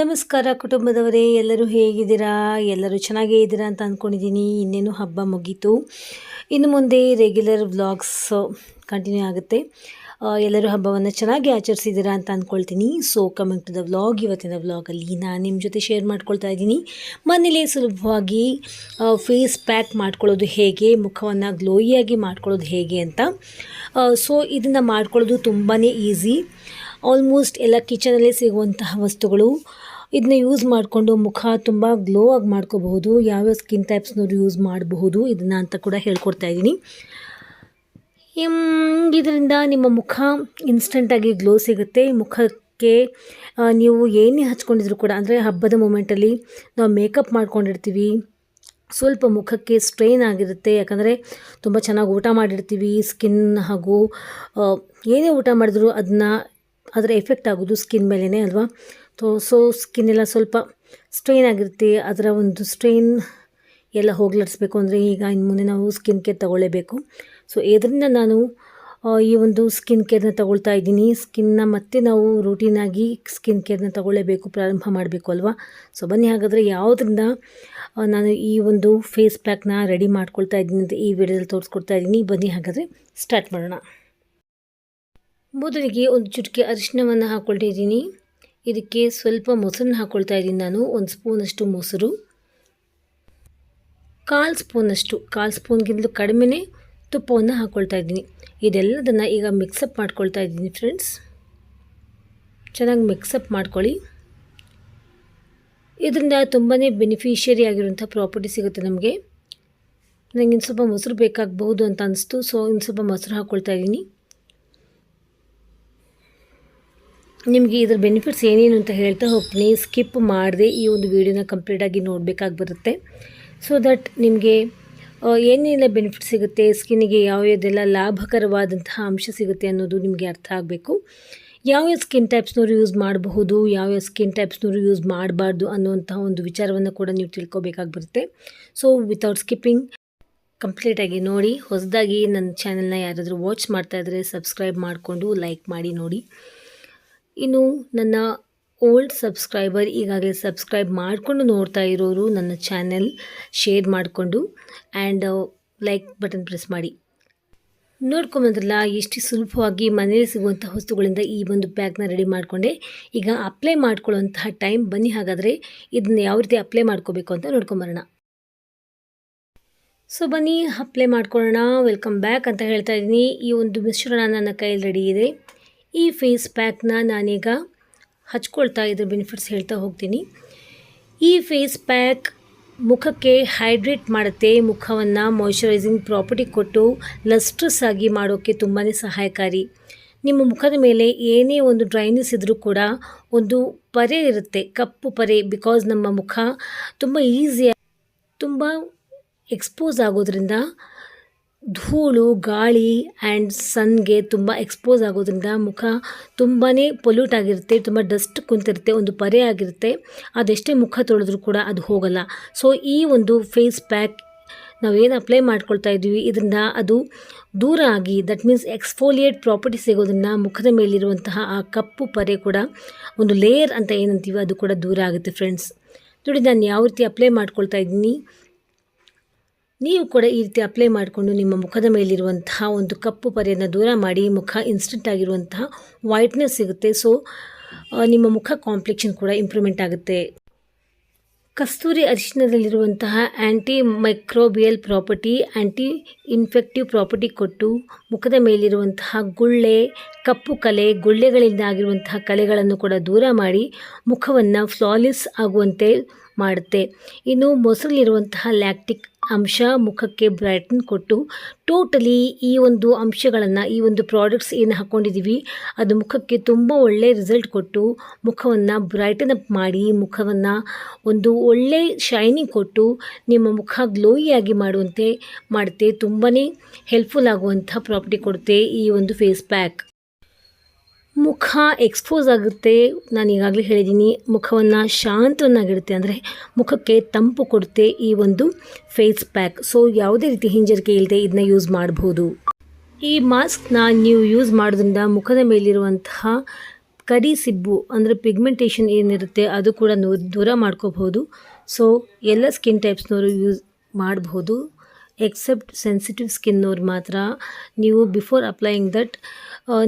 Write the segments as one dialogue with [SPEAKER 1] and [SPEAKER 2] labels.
[SPEAKER 1] ನಮಸ್ಕಾರ ಕುಟುಂಬದವರೇ, ಎಲ್ಲರೂ ಹೇಗಿದ್ದೀರಾ? ಎಲ್ಲರೂ ಚೆನ್ನಾಗೇ ಇದ್ದೀರಾ ಅಂತ ಅಂದ್ಕೊಂಡಿದ್ದೀನಿ. ಇನ್ನೇನು ಹಬ್ಬ ಮುಗೀತು. ಇನ್ನು ಮುಂದೆ ರೆಗ್ಯುಲರ್ ವ್ಲಾಗ್ಸ್ ಕಂಟಿನ್ಯೂ ಆಗುತ್ತೆ. ಎಲ್ಲರೂ ಹಬ್ಬವನ್ನು ಚೆನ್ನಾಗಿ ಆಚರಿಸಿದ್ದೀರಾ ಅಂತ ಅಂದ್ಕೊಳ್ತೀನಿ. So coming to the vlog ಇವತ್ತಿನ ವ್ಲಾಗಲ್ಲಿ ನಾನು ನಿಮ್ಮ ಜೊತೆ ಶೇರ್ ಮಾಡ್ಕೊಳ್ತಾ ಇದ್ದೀನಿ. ಮನೇಲೇ ಸುಲಭವಾಗಿ ಫೇಸ್ ಪ್ಯಾಕ್ ಮಾಡ್ಕೊಳ್ಳೋದು ಹೇಗೆ, ಮುಖವನ್ನು ಗ್ಲೋಯಿಯಾಗಿ ಮಾಡ್ಕೊಳ್ಳೋದು ಹೇಗೆ ಅಂತ. ಸೊ ಇದನ್ನು ಮಾಡ್ಕೊಳ್ಳೋದು ತುಂಬಾ ಈಸಿ ಆಲ್ಮೋಸ್ಟ್ ಎಲ್ಲ ಕಿಚನಲ್ಲೇ ಸಿಗುವಂತಹ ವಸ್ತುಗಳು. ಇದನ್ನ ಯೂಸ್ ಮಾಡಿಕೊಂಡು ಮುಖ ತುಂಬ ಗ್ಲೋ ಆಗಿ ಮಾಡ್ಕೋಬಹುದು. ಯಾವ್ಯಾವ ಸ್ಕಿನ್ ಟೈಪ್ಸ್ನವ್ರು ಯೂಸ್ ಮಾಡಬಹುದು. ಇದನ್ನು ಅಂತ ಕೂಡ ಹೇಳ್ಕೊಡ್ತಾ ಇದ್ದೀನಿ. ಇದರಿಂದ ನಿಮ್ಮ ಮುಖ ಇನ್ಸ್ಟೆಂಟಾಗಿ ಗ್ಲೋ ಸಿಗುತ್ತೆ. ಮುಖಕ್ಕೆ ನೀವು ಏನೇ ಹಚ್ಕೊಂಡಿದ್ರು ಕೂಡ, ಅಂದರೆ ಹಬ್ಬದ ಮೂಮೆಂಟಲ್ಲಿ ನಾವು ಮೇಕಪ್ ಮಾಡ್ಕೊಂಡಿರ್ತೀವಿ. ಸ್ವಲ್ಪ ಮುಖಕ್ಕೆ ಸ್ಟ್ರೈನ್ ಆಗಿರುತ್ತೆ. ಯಾಕಂದರೆ ತುಂಬ ಚೆನ್ನಾಗಿ ಊಟ ಮಾಡಿರ್ತೀವಿ ಸ್ಕಿನ್ ಹಾಗೂ ಏನೇ ಊಟ ಮಾಡಿದ್ರು ಅದನ್ನ ಅದರ ಎಫೆಕ್ಟ್ ಆಗೋದು ಸ್ಕಿನ್ ಮೇಲೇ ಅಲ್ವಾ? ತೋ ಸೊ ಸ್ಕಿನ್ ಎಲ್ಲ ಸ್ವಲ್ಪ ಸ್ಟ್ರೈನ್ ಆಗಿರುತ್ತೆ. ಅದರ ಒಂದು ಸ್ಟ್ರೈನ್ ಎಲ್ಲ ಹೋಗ್ಲಾಡಿಸ್ಬೇಕು ಅಂದರೆ ಈಗ ಇನ್ನು ಮುಂದೆ ನಾವು ಸ್ಕಿನ್ ಕೇರ್ ತಗೊಳ್ಳೇಬೇಕು. ಸೊ ಇದರಿಂದ ನಾನು ಈ ಒಂದು ಸ್ಕಿನ್ ಕೇರ್ನ ತಗೊಳ್ತಾ ಇದ್ದೀನಿ. ಸ್ಕಿನ್ನ ಮತ್ತೆ ನಾವು ರೂಟೀನಾಗಿ ಸ್ಕಿನ್ ಕೇರ್ನ ತಗೊಳ್ಳೇಬೇಕು, ಪ್ರಾರಂಭ ಮಾಡಬೇಕು ಅಲ್ವಾ? ಸೊ ಬನ್ನಿ ಹಾಗಾದರೆ ಯಾವುದರಿಂದ ನಾನು ಈ ಒಂದು ಫೇಸ್ ಪ್ಯಾಕ್ನ ರೆಡಿ ಮಾಡ್ಕೊಳ್ತಾ ಇದ್ದೀನಿ ಅಂತ ಈ ವಿಡಿಯೋದಲ್ಲಿ ತೋರಿಸ್ಕೊಡ್ತಾ ಇದ್ದೀನಿ. ಬನ್ನಿ ಹಾಗಾದರೆ ಸ್ಟಾರ್ಟ್ ಮಾಡೋಣ. ಮೊದಲಿಗೆ ಒಂದು ಚುಟಿಕೆ ಅರಿಶಿನವನ್ನು ಹಾಕ್ಕೊಳ್ತಿದ್ದೀನಿ ಇದಕ್ಕೆ ಸ್ವಲ್ಪ ಮೊಸರನ್ನ ಹಾಕ್ಕೊಳ್ತಾ ಇದ್ದೀನಿ ನಾನು, ಒಂದು ಸ್ಪೂನಷ್ಟು ಮೊಸರು. ಕಾಲು ಸ್ಪೂನಷ್ಟು, ಕಾಲು ಸ್ಪೂನ್ಗಿಂತಲೂ ಕಡಿಮೆನೇ ತುಪ್ಪವನ್ನು ಹಾಕ್ಕೊಳ್ತಾ ಇದ್ದೀನಿ. ಇದೆಲ್ಲದನ್ನು ಈಗ ಮಿಕ್ಸಪ್ ಮಾಡ್ಕೊಳ್ತಾ ಇದ್ದೀನಿ ಫ್ರೆಂಡ್ಸ್ ಚೆನ್ನಾಗಿ ಮಿಕ್ಸಪ್ ಮಾಡ್ಕೊಳ್ಳಿ. ಇದರಿಂದ ತುಂಬಾ ಬೆನಿಫಿಷಿಯರಿ ಆಗಿರುವಂಥ ಪ್ರಾಪರ್ಟಿ ಸಿಗುತ್ತೆ ನಮಗೆ. ನನಗೆ ಇನ್ನು ಸ್ವಲ್ಪ ಮೊಸರು ಬೇಕಾಗಬಹುದು ಅಂತ ಅನಿಸ್ತು ಸೊ ಇನ್ನು ಸ್ವಲ್ಪ ಮೊಸರು ಹಾಕ್ಕೊಳ್ತಾ ಇದ್ದೀನಿ. ನಿಮಗೆ ಇದ್ರ ಬೆನಿಫಿಟ್ಸ್ ಏನೇನು ಅಂತ ಹೇಳ್ತಾ ಹೋಗ್ತೀನಿ. ಸ್ಕಿಪ್ ಮಾಡದೆ ಈ ಒಂದು ವಿಡಿಯೋನ ಕಂಪ್ಲೀಟಾಗಿ ನೋಡಬೇಕಾಗಿ ಬರುತ್ತೆ. ಸೊ ದಟ್ ನಿಮಗೆ ಏನೆಲ್ಲ ಬೆನಿಫಿಟ್ ಸಿಗುತ್ತೆ ಸ್ಕಿನ್ನಿಗೆ ಯಾವ್ಯಾವುದೆಲ್ಲ ಲಾಭಕರವಾದಂತಹ ಅಂಶ ಸಿಗುತ್ತೆ ಅನ್ನೋದು ನಿಮಗೆ ಅರ್ಥ ಆಗಬೇಕು. ಯಾವ್ಯಾವ ಸ್ಕಿನ್ ಟೈಪ್ಸ್ನವರು ಯೂಸ್ ಮಾಡಬಹುದು, ಯಾವ್ಯಾವ ಸ್ಕಿನ್ ಟೈಪ್ಸ್ನವರು ಯೂಸ್ ಮಾಡಬಾರ್ದು ಅನ್ನುವಂತಹ ಒಂದು ವಿಚಾರವನ್ನು ಕೂಡ ನೀವು ತಿಳ್ಕೊಬೇಕಾಗಿ ಬರುತ್ತೆ. ಸೊ ವಿತೌಟ್ ಸ್ಕಿಪ್ಪಿಂಗ್ ಕಂಪ್ಲೀಟಾಗಿ ನೋಡಿ, ಹೊಸದಾಗಿ ನನ್ನ ಚಾನೆಲ್ನ ಯಾರಾದರೂ ವಾಚ್ ಮಾಡ್ತಾ ಇದ್ದರೆ ಸಬ್ಸ್ಕ್ರೈಬ್ ಮಾಡಿಕೊಂಡು ಲೈಕ್ ಮಾಡಿ ನೋಡಿ. ಇನ್ನು ನನ್ನ ಓಲ್ಡ್ ಸಬ್ಸ್ಕ್ರೈಬರ್ ಈಗಾಗಲೇ ಸಬ್ಸ್ಕ್ರೈಬ್ ಮಾಡಿಕೊಂಡು ನೋಡ್ತಾ ಇರೋರು ನನ್ನ ಚಾನೆಲ್ ಶೇರ್ ಮಾಡಿಕೊಂಡು ಆ್ಯಂಡ್ ಲೈಕ್ ಬಟನ್ ಪ್ರೆಸ್ ಮಾಡಿ. ನೋಡ್ಕೊಂಬಂದ್ರಲ್ಲ, ಎಷ್ಟು ಸುಲಭವಾಗಿ ಮನೇಲಿ ಸಿಗುವಂಥ ವಸ್ತುಗಳಿಂದ ಈ ಒಂದು ಪ್ಯಾಕ್ನ ರೆಡಿ ಮಾಡಿಕೊಂಡೆ. ಈಗ ಅಪ್ಲೈ ಮಾಡ್ಕೊಳ್ಳುವಂತಹ ಟೈಮ್ ಬನ್ನಿ, ಹಾಗಾದರೆ ಇದನ್ನ ಯಾವ ರೀತಿ ಅಪ್ಲೈ ಮಾಡ್ಕೋಬೇಕು ಅಂತ ನೋಡ್ಕೊಂಬರೋಣ. ಸೊ, ಬನ್ನಿ, ಅಪ್ಲೈ ಮಾಡ್ಕೊಳ್ಳೋಣ. ವೆಲ್ಕಮ್ ಬ್ಯಾಕ್ ಅಂತ ಹೇಳ್ತಾ ಇದ್ದೀನಿ. ಈ ಒಂದು ಮಿಶ್ರಣ ನನ್ನ ಕೈಯಲ್ಲಿ ರೆಡಿ ಇದೆ. ಈ ಫೇಸ್ ಪ್ಯಾಕ್ನ ನಾನೀಗ ಹಚ್ಕೊಳ್ತಾ ಇದ್ರ ಬೆನಿಫಿಟ್ಸ್ ಹೇಳ್ತಾ ಹೋಗ್ತೀನಿ. ಈ ಫೇಸ್ ಪ್ಯಾಕ್ ಮುಖಕ್ಕೆ ಹೈಡ್ರೇಟ್ ಮಾಡುತ್ತೆ, ಮುಖವನ್ನು ಮಾಯ್ಶ್ಚರೈಸಿಂಗ್ ಪ್ರಾಪರ್ಟಿ ಕೊಟ್ಟು ಲಸ್ಟ್ರಸ್ ಆಗಿ ಮಾಡೋಕ್ಕೆ ತುಂಬಾ ಸಹಾಯಕಾರಿ. ನಿಮ್ಮ ಮುಖದ ಮೇಲೆ ಏನೇ ಒಂದು ಡ್ರೈನೆಸ್ ಇದ್ದರೂ ಕೂಡ ಒಂದು ಪರೆ ಇರುತ್ತೆ, ಕಪ್ಪು ಪರೆ ಬಿಕಾಸ್ ನಮ್ಮ ಮುಖ ತುಂಬ ಈಸಿಯಾಗಿ ತುಂಬ ಎಕ್ಸ್ಪೋಸ್ ಆಗೋದ್ರಿಂದ ಧೂಳು, ಗಾಳಿ ಆ್ಯಂಡ್ ಸನ್ಗೆ ತುಂಬ ಎಕ್ಸ್ಪೋಸ್ ಆಗೋದ್ರಿಂದ ಮುಖ ತುಂಬಾ ಪೊಲ್ಯೂಟ್ ಆಗಿರುತ್ತೆ, ತುಂಬ ಡಸ್ಟ್ ಕುಂತಿರುತ್ತೆ, ಒಂದು ಪರೆ ಆಗಿರುತ್ತೆ. ಅದೆಷ್ಟೇ ಮುಖ ತೊಳೆದ್ರೂ ಕೂಡ ಅದು ಹೋಗಲ್ಲ. ಸೊ ಈ ಒಂದು ಫೇಸ್ ಪ್ಯಾಕ್ ನಾವೇನು ಅಪ್ಲೈ ಮಾಡ್ಕೊಳ್ತಾ ಇದ್ದೀವಿ ಇದರಿಂದ ಅದು ದೂರ ಆಗಿ ದಟ್ ಮೀನ್ಸ್ ಎಕ್ಸ್ಫೋಲಿಯೇಟ್ ಪ್ರಾಪರ್ಟಿ ಸಿಗೋದನ್ನು ಮುಖದ ಮೇಲಿರುವಂತಹ ಆ ಕಪ್ಪು ಪರೆ ಕೂಡ ಒಂದು ಲೇಯರ್ ಅಂತ ಏನಂತೀವಿ ಅದು ಕೂಡ ದೂರ ಆಗುತ್ತೆ ಫ್ರೆಂಡ್ಸ್ ನೋಡಿ, ನಾನು ಯಾವ ರೀತಿ ಅಪ್ಲೈ ಮಾಡ್ಕೊಳ್ತಾ ಇದ್ದೀನಿ. ನೀವು ಕೂಡ ಈ ರೀತಿ ಅಪ್ಲೈ ಮಾಡಿಕೊಂಡು ನಿಮ್ಮ ಮುಖದ ಮೇಲಿರುವಂತಹ ಒಂದು ಕಪ್ಪು ಪರೆಯನ್ನು ದೂರ ಮಾಡಿ ಮುಖ ಇನ್ಸ್ಟೆಂಟ್ ಆಗಿರುವಂತಹ ವೈಟ್ನೆಸ್ ಸಿಗುತ್ತೆ. ಸೊ ನಿಮ್ಮ ಮುಖ ಕಾಂಪ್ಲೆಕ್ಷನ್ ಕೂಡ ಇಂಪ್ರೂವ್ಮೆಂಟ್ ಆಗುತ್ತೆ. ಕಸ್ತೂರಿ ಅರಿಶಿನದಲ್ಲಿರುವಂತಹ anti microbial property anti infective property ಕೊಟ್ಟು ಮುಖದ ಮೇಲಿರುವಂತಹ ಗುಳ್ಳೆ, ಕಪ್ಪು ಕಲೆ, ಗುಳ್ಳೆಗಳಿಂದ ಆಗಿರುವಂತಹ ಕಲೆಗಳನ್ನು ಕೂಡ ದೂರ ಮಾಡಿ ಮುಖವನ್ನು ಫ್ಲಾಲಿಸ್ ಆಗುವಂತೆ ಮಾಡುತ್ತೆ. ಇನ್ನು ಮೊಸರಲ್ಲಿರುವಂತಹ ಲ್ಯಾಕ್ಟಿಕ್ ಅಂಶ ಮುಖಕ್ಕೆ ಬ್ರೈಟನ್ ಕೊಟ್ಟು ಟೋಟಲಿ ಈ ಒಂದು ಅಂಶಗಳನ್ನು, ಈ ಒಂದು ಪ್ರಾಡಕ್ಟ್ಸ್ ಏನು ಹಾಕ್ಕೊಂಡಿದ್ದೀವಿ ಅದು ಮುಖಕ್ಕೆ ತುಂಬ ಒಳ್ಳೆ ರಿಸಲ್ಟ್ ಕೊಟ್ಟು ಮುಖವನ್ನು ಬ್ರೈಟನ್ ಅಪ್ ಮಾಡಿ, ಮುಖವನ್ನು ಒಂದು ಒಳ್ಳೆ ಶೈನಿಂಗ್ ಕೊಟ್ಟು ನಿಮ್ಮ ಮುಖ ಗ್ಲೋಯಿಯಾಗಿ ಮಾಡುವಂತೆ, ಮಾಡುತ್ತೆ. ತುಂಬಾ ಹೆಲ್ಪ್ಫುಲ್ ಆಗುವಂಥ ಪ್ರಾಪರ್ಟಿ ಕೊಡುತ್ತೆ ಈ ಒಂದು ಫೇಸ್ ಪ್ಯಾಕ್. ಮುಖ ಎಕ್ಸ್ಪೋಸ್ ಆಗುತ್ತೆ. ನಾನು ಈಗಾಗಲೇ ಹೇಳಿದ್ದೀನಿ ಮುಖವನ್ನು ಶಾಂತವನ್ನಾಗಿಡುತ್ತೆ ಅಂದರೆ ಮುಖಕ್ಕೆ ತಂಪು ಕೊಡುತ್ತೆ ಈ ಒಂದು ಫೇಸ್ ಪ್ಯಾಕ್ ಸೊ ಯಾವುದೇ ರೀತಿ ಹಿಂಜರಿಕೆ ಇಲ್ಲದೆ ಇದನ್ನ ಯೂಸ್ ಮಾಡಬಹುದು ಈ ಮಾಸ್ಕ್ನ ನೀವು ಯೂಸ್ ಮಾಡೋದ್ರಿಂದ ಮುಖದ ಮೇಲಿರುವಂತಹ ಕರಿ ಸಿಬ್ಬು, ಅಂದರೆ ಪಿಗ್ಮೆಂಟೇಷನ್ ಏನಿರುತ್ತೆ, ಅದು ಕೂಡ ದೂರ ಮಾಡ್ಕೋಬಹುದು. ಸೊ ಎಲ್ಲ ಸ್ಕಿನ್ ಟೈಪ್ಸ್ನವರು ಯೂಸ್ ಮಾಡಬಹುದು ಎಕ್ಸೆಪ್ಟ್ ಸೆನ್ಸಿಟಿವ್ ಸ್ಕಿನ್ನವ್ರು ಮಾತ್ರ. ನೀವು ಬಿಫೋರ್ ಅಪ್ಲೈಯಿಂಗ್ ದಟ್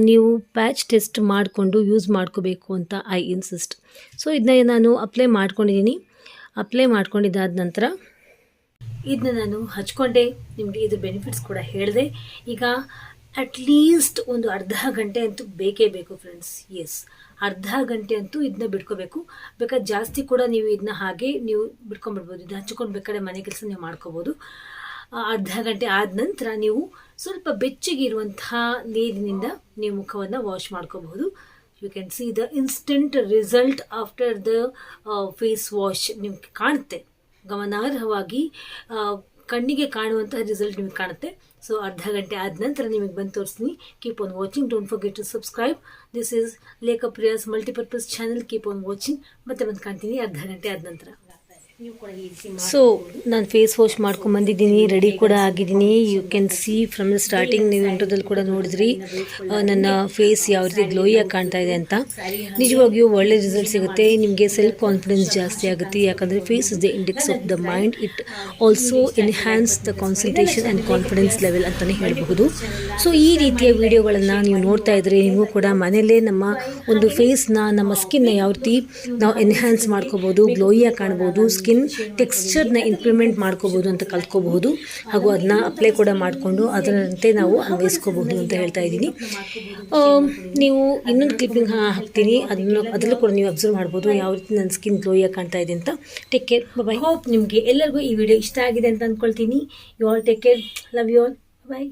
[SPEAKER 1] ನೀವು ಪ್ಯಾಚ್ ಟೆಸ್ಟ್ ಮಾಡಿಕೊಂಡು ಯೂಸ್ ಮಾಡ್ಕೋಬೇಕು ಅಂತ ಐ ಇನ್ಸಿಸ್ಟ್ ಸೊ ಇದನ್ನ ನಾನು ಅಪ್ಲೈ ಮಾಡ್ಕೊಂಡಿದ್ದೀನಿ ಅಪ್ಲೈ ಮಾಡ್ಕೊಂಡಿದ್ದಾದ ನಂತರ ಇದನ್ನ ನಾನು ಹಚ್ಕೊಂಡೆ. ನಿಮಗೆ ಇದು ಬೆನಿಫಿಟ್ಸ್ ಕೂಡ ಹೇಳಿದೆ. ಈಗ ಅಟ್ಲೀಸ್ಟ್ ಒಂದು ಅರ್ಧ ಗಂಟೆ ಅಂತೂ ಬೇಕೇ ಬೇಕು ಫ್ರೆಂಡ್ಸ್ ಎಸ್ ಅರ್ಧ ಗಂಟೆ ಅಂತೂ ಇದನ್ನ ಬಿಡ್ಕೋಬೇಕು ಬೇಕಾದ್ರೆ ಜಾಸ್ತಿ ಕೂಡ ನೀವು ಇದನ್ನ ಹಾಗೆ ನೀವು ಬಿಡ್ಕೊಂಡ್ಬಿಡ್ಬೋದು ಇದನ್ನ ಹಚ್ಕೊಂಡು ಬೇಕಾದ್ರೆ ಮನೆ ಕೆಲಸ ನೀವು ಮಾಡ್ಕೋಬೋದು. ಅರ್ಧ ಗಂಟೆ ಆದ ನಂತರ ನೀವು ಸ್ವಲ್ಪ ಬೆಚ್ಚಗಿರುವಂತಹ ನೀರಿನಿಂದ ನೀವು ಮುಖವನ್ನು ವಾಶ್ ಮಾಡ್ಕೋಬಹುದು. You can see the instant result after the face wash ನಿಮ್ಗೆ ಕಾಣುತ್ತೆ. ಗಮನಾರ್ಹವಾಗಿ ಕಣ್ಣಿಗೆ ಕಾಣುವಂತಹ ರಿಸಲ್ಟ್ ನಿಮಗೆ ಕಾಣುತ್ತೆ. ಸೊ ಅರ್ಧ ಗಂಟೆ ಆದ ನಂತರ ನಿಮಗೆ ಬಂದು ತೋರಿಸ್ತೀನಿ. Keep on watching don't forget to subscribe this is Lekhapriya's multipurpose channel keep on watching ಮತ್ತೆ ಬಂದು ಕಾಣ್ತೀನಿ ಅರ್ಧ ಗಂಟೆ ಆದ ನಂತರ. ಸೊ ನಾನು ಫೇಸ್ ವಾಶ್ ಮಾಡ್ಕೊಂಡು ಬಂದಿದ್ದೀನಿ ರೆಡಿ ಕೂಡ ಆಗಿದ್ದೀನಿ. You can see from the starting ನೀವು ಇಂಟ್ರೋದಲ್ಲಿ ಕೂಡ ನೋಡಿದ್ರಿ. ನನ್ನ ಫೇಸ್ ಯಾವ ರೀತಿ ಗ್ಲೋಯಾಗಿ ಕಾಣ್ತಾ ಇದೆ ಅಂತ. ನಿಜವಾಗಿಯೂ ಒಳ್ಳೆ ರಿಸಲ್ಟ್ ಸಿಗುತ್ತೆ. ನಿಮಗೆ ಸೆಲ್ಫ್ ಕಾನ್ಫಿಡೆನ್ಸ್ ಜಾಸ್ತಿ ಆಗುತ್ತೆ. ಯಾಕಂದರೆ face is the index of the mind it also enhance the concentration and confidence level ಅಂತಲೇ ಹೇಳಬಹುದು. ಸೊ ಈ ರೀತಿಯ ವಿಡಿಯೋಗಳನ್ನು ನೀವು ನೋಡ್ತಾ ಇದ್ರೆ ನೀವು ಕೂಡ ಮನೆಯಲ್ಲೇ ನಮ್ಮ ಒಂದು ಫೇಸ್ನ ನಮ್ಮ ಸ್ಕಿನ್ನ ಯಾವ ರೀತಿ ನಾವು ಎನ್ಹ್ಯಾನ್ಸ್ ಮಾಡ್ಕೋಬೋದು ಗ್ಲೋಯಿಯಾಗಿ ಕಾಣ್ಬೋದು ಸ್ಕಿನ್ ಟೆಕ್ಸ್ಚರ್ನ ಇಂಪ್ರೂವ್ಮೆಂಟ್ ಮಾಡ್ಕೋಬೋದು ಅಂತ ಕಲ್ತ್ಕೋಬಹುದು. ಹಾಗೂ ಅದನ್ನ ಅಪ್ಲೈ ಕೂಡ ಮಾಡಿಕೊಂಡು ಅದರಂತೆ ನಾವು ಅನ್ವಯಿಸ್ಕೋಬಹುದು ಅಂತ ಹೇಳ್ತಾ ಇದ್ದೀನಿ. ನೀವು ಇನ್ನೊಂದು ಕ್ಲಿಪ್ಪಿಂಗ್ ಹಾಕ್ತೀನಿ. ಅದನ್ನು ಅದರಲ್ಲೂ ಕೂಡ ನೀವು ಅಬ್ಸರ್ವ್ ಮಾಡ್ಬೋದು. ಯಾವ ರೀತಿ ನನ್ನ ಸ್ಕಿನ್ ಗ್ಲೋಯಾಗಿ ಕಾಣ್ತಾ ಇದೆ ಅಂತ. ಟೇಕ್ ಕೇರ್ ಬೈ ಹೋಪ್ ನಿಮಗೆ ಎಲ್ಲರಿಗೂ ಈ ವಿಡಿಯೋ ಇಷ್ಟ ಆಗಿದೆ ಅಂತ ಅಂದ್ಕೊಳ್ತೀನಿ you all take care love you all bye